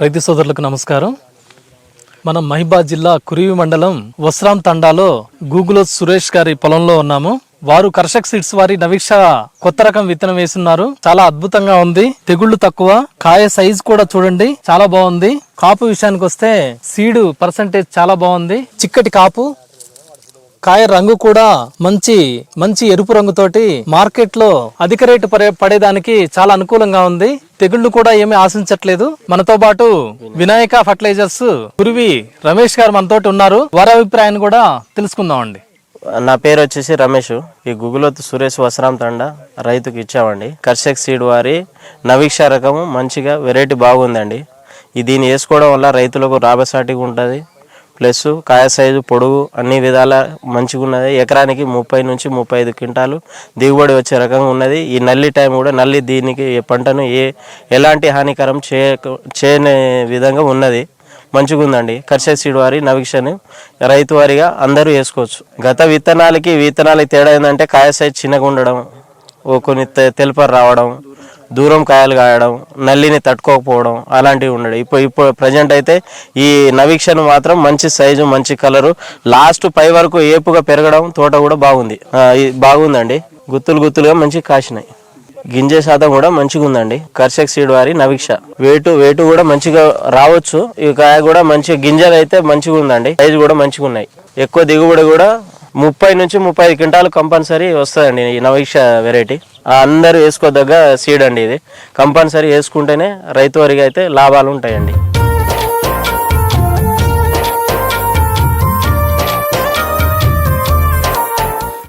రైతు సోదరులకు నమస్కారం. మనం మహిబాద్ జిల్లా కురివి మండలం వస్రాం తండాలో గూగులో సురేష్ గారి పొలంలో ఉన్నాము. వారు కర్షక్ సీడ్స్ వారి నవీక్ష కొత్త రకం విత్తనం వేస్తున్నారు. చాలా అద్భుతంగా ఉంది. తెగుళ్ళు తక్కువ. కాయ సైజ్ కూడా చూడండి. చాలా బాగుంది. కాపు విషయానికి వస్తే సీడు పర్సంటేజ్ చాలా బాగుంది. చిక్కటి కాపు కాయ రంగు కూడా మంచి మంచి ఎరుపు రంగుతోటి మార్కెట్లో అధిక రేటు పడే పడేదానికి చాలా అనుకూలంగా ఉంది. తెగుళ్ళు కూడా ఏమీ ఆశించట్లేదు. మనతో పాటు వినాయక ఫర్టిలైజర్స్ గురువి రమేష్ గారు మనతోటి ఉన్నారు. వారి అభిప్రాయాన్ని కూడా తెలుసుకుందామండి నా పేరు వచ్చేసి రమేష్. ఈ గుగులోత్ సురేష్ వసరాం తండ రైతుకు ఇచ్చామండి. కర్షక్ సీడ్ వారి నవీక్ష రకము మంచిగా వెరైటీ బాగుందండి. దీన్ని వేసుకోవడం వల్ల రైతులకు రాబసాటిగా ఉంటుంది. ప్లస్ కాయ సైజు పొడుగు అన్ని విధాల మంచిగా ఉన్నది ఎకరానికి ముప్పై నుంచి ముప్పై ఐదు క్వింటాలు దిగుబడి వచ్చే రకంగా ఉన్నది. ఈ నల్లి టైం కూడా నల్లి దీనికి ఈ పంటను ఏ ఎలాంటి హానికరం చేయక చేయని విధంగా ఉన్నది. మంచిగా ఉందండి కర్షక్ సీడ్ వారి నవీక్షని రైతు వారిగా అందరూ వేసుకోవచ్చు. గత విత్తనాలకి విత్తనాలకి తేడా ఏంటంటే కాయ సైజ్ చిన్నగా ఉండడం ఓ కొన్ని తె- తెలుపరు రావడం దూరం కాయలు కాయడం నల్లిని తట్టుకోకపోవడం అలాంటివి ఉండడం. ఇప్పుడు ఇప్పుడు ప్రజెంట్ అయితే ఈ నవీక్షను మాత్రం మంచి సైజు మంచి కలరు. లాస్ట్ పై వరకు ఏపుగా పెరగడం తోట కూడా బాగుంది. బాగుందండి. గుత్తులు గుత్తులుగా మంచి కాసినాయి. గింజ శాతం కూడా మంచిగా ఉందండి. కర్షక్ సీడ్ వారి నవీక్ష. వేటు వేటు కూడా మంచిగా రావచ్చు. ఈ కాయ కూడా మంచిగా గింజలు అయితే మంచిగా ఉందండి. సైజు కూడా మంచిగా ఉన్నాయి. ఎక్కువ దిగుబడి కూడా ముప్పై నుంచి ముప్పై ఐదు క్వింటాలు కంపల్సరీ వస్తుందండి ఈ నవీక్ష వెరైటీ అందరూ వేసుకోదగ్గ సీడ్ అండి ఇది. కంపల్సరీ వేసుకుంటేనే రైతు వారికి అయితే లాభాలు ఉంటాయండి.